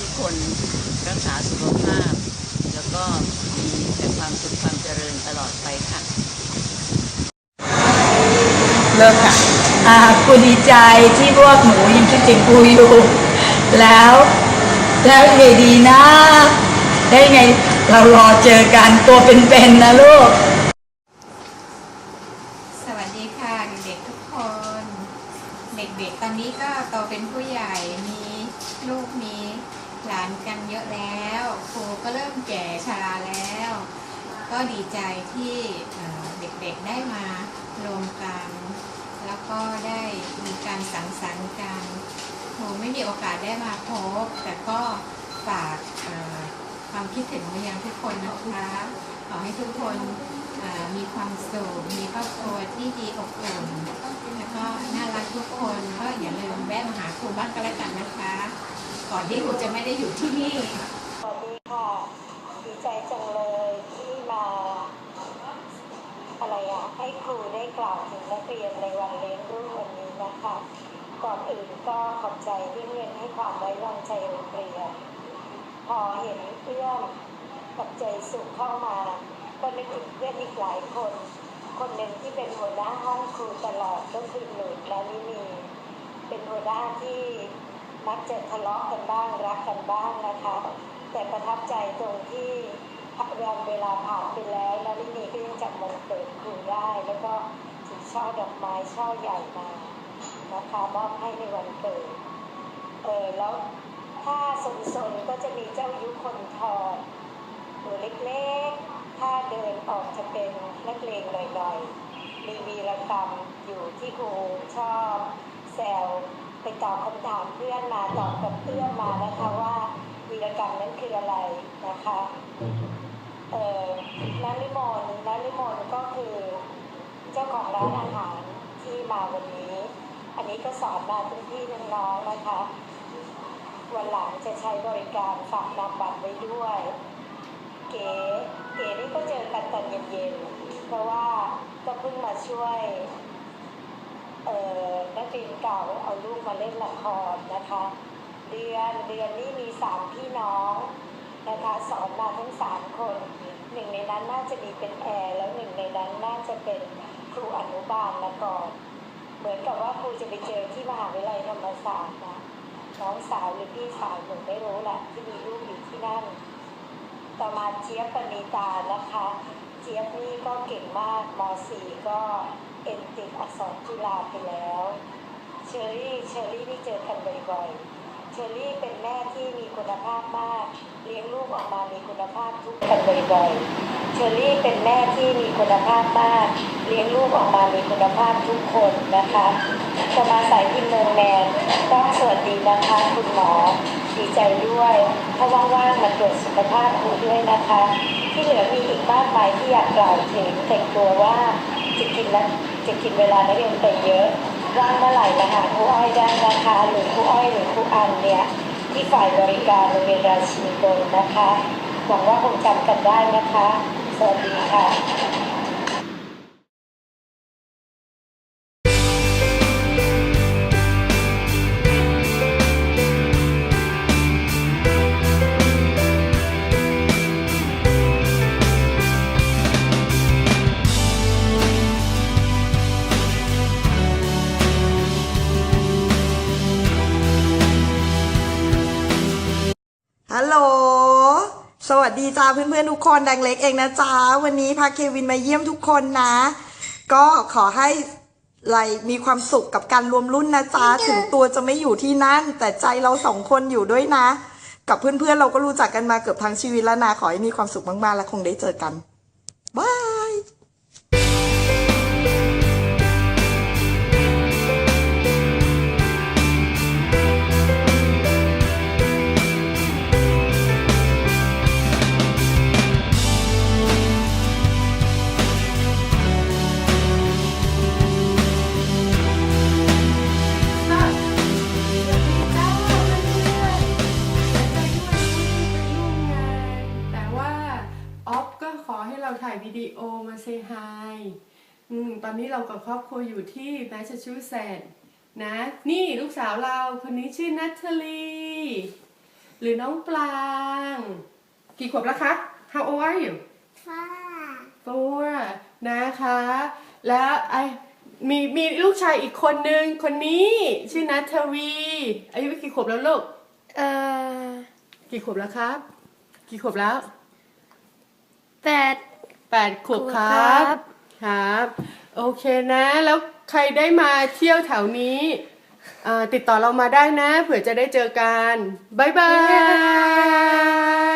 ทุกคนรักษาสุขภาพ แล้วก็มีแต่ความสุขความเจริญตลอดไปค่ะ เริ่มค่ะอ่ากูดีใจที่พวกหนูยังคิดถึงกูอยู่ แล้ว แล้วยังไงดีนะ ได้ไงเรารอเจอกันตัวเป็นๆนะลูก สวัสดีค่ะเด็กๆทุกคน เด็กๆตอนนี้ก็โตเป็นผู้ใหญ่มีลูกมีหลานกันเยอะแล้วครูก็เริ่มแก่ชราแล้ว ก็ดีใจที่เอ่อเด็กๆได้มารวมกัน แล้ว ก็ได้มีการสังสรรค์กันครูไม่มีโอกาสได้มาพบ แต่ก็ฝากความคิดถึงมายังทุกคนนะคะขอให้ทุกคนมีความสุข มีครอบครัวที่ดีอบอุ่นแล้วก็น่ารักทุกคนก็อย่าลืมแวะมาหาครูบ้างก็แล้วกันนะคะ ก่อนที่ครูจะไม่ได้อยู่ที่นี่ สวัสดีค่ะ ดีใจจังเลยที่มา อะไรอะให้ครูได้กล่าวถึงนักเรียนในวันเลี้ยงรุ่นวันนี้นะคะ ก่อนอื่นก็ขอบใจที่เรียนให้ความไว้วางใจโรงเรียน พอเห็นเพื่อนกับใจสุขเข้ามา ก็นึกถึงเพื่อนอีกหลายคน คนหนึ่งที่เป็นหัวหน้าห้องครูตลอดก็คือหนูและลินีเป็นหัวหน้าที่มักจะทะเลาะกันบ้างรักกันบ้างนะคะ แต่ประทับใจตรงที่ วันเวลาผ่านไปแล้วนารินีก็ยังจำวันเกิดครูได้แล้วก็ถือช่อดอกไม้ช่อใหญ่มานะคะมอบให้ในวันเกิดเออแล้วถ้าสนๆก็จะมีเจ้ายุคนทองตัวเล็กๆ ถ้าเดินออกจะเป็นนักเลงลอยๆ มีวีรกรรมอยู่ที่ครูชอบแซวไปตอบคำถามเพื่อนมาตอบกับเพื่อนมานะคะว่าวีรกรรมนั้นคืออะไรนะคะ เอ่อนาริมนนาริมนก็คือเจ้าของร้านอาหารที่มาวันนี้ อันนี้ก็สอนมาทุกพี่น้องๆนะคะ วันหลังจะใช้บริการฝากนำบัตรไว้ด้วย เก๋เก๋นี่ก็เจอกันตอนเย็นๆ เพราะว่าก็เพิ่งมาช่วยเอ่อนักเรียนเก่าเอาลูกมาเล่นละครนะคะ เดือนเดือนนี่มีสามพี่น้อง นะคะสอนมาทั้งสามคน หนึ่งในนั้นน่าจะมีเป็นแอร์แล้วหนึ่งในนั้นน่าจะเป็นครูอนุบาลมาก่อน เหมือนกับว่าครูจะไปเจอที่มหาวิทยาลัยธรรมศาสตร์นะน้องสาวหรือพี่สาวหนูไม่รู้แหละที่มีลูกอยู่ที่นั่น ต่อมาเจี๊ยบปณิตานะคะ เจี๊ยบนี่ก็เก่งมากม .4 ก็เอ็นติดอักษรจุฬาไปแล้ว เชอรี่เชอรี่นี่เจอกันบ่อยๆ ชอรี่เป็นแม่ที่มีคุณภาพมาก เลี้ยงลูกออกมามีคุณภาพทุกกันบ่อยๆเชอรี่เป็นแม่ที่มีคุณภาพมาก เลี้ยงลูกออกมามีคุณภาพทุกคนนะคะจะมาสายพิมเมืองแมนต้องสวัสดีนะคะคุณหมอดีใจด้วยถ้าว่างๆมาตรวจสุขภาพครูด้วยนะคะ ที่เหลือมีอีกมากมายที่อยากกล่าวถึงแต่กลัวว่าจะกินแล้วจะกินเวลานักเรียนไปเยอะ ว่างเมื่อไหร่มาหาครูอ้อยได้นะคะหรือครูอ้อยหรือครูอันเนี่ยที่ฝ่ายบริการโรงเรียนราชินีโดนนะคะหวังว่าคงจำกันได้นะคะสวัสดีค่ะ เพื่อนๆทุกคนดังเล็กเองนะจ๊ะวันนี้พาเควินมาเยี่ยมทุกคนนะ ก็ขอให้ไรมีความสุขกับการรวมรุ่นนะจ๊ะถึงตัวจะไม่อยู่ที่นั่น แต่ใจเราสองคนอยู่ด้วยนะ กับเพื่อนๆเราก็รู้จักกันมาเกือบทั้งชีวิตแล้วนะขอให้มีความสุขมากๆและคงได้เจอกันบาย ครอบครัวอยู่ที่แมสซาชูเซตส์นะ นี่ลูกสาวเราคนนี้ชื่อนัทเทลีหรือน้องปลาง กี่ขวบแล้วคะ How old are you ตัวนะคะ แล้วไอมีมีลูกชายอีกคนนึงคนนี้ชื่อนัทวีอายุกี่ขวบแล้วลูก เอ่อ กี่ขวบแล้วครับ กี่ขวบแล้วแปดแปดขวบครัครับ บครับ โอเคนะ แล้วใครได้มาเที่ยวแถวนี้ติดต่อเรามาได้นะ เผื่อจะได้เจอกัน บ๊ายบาย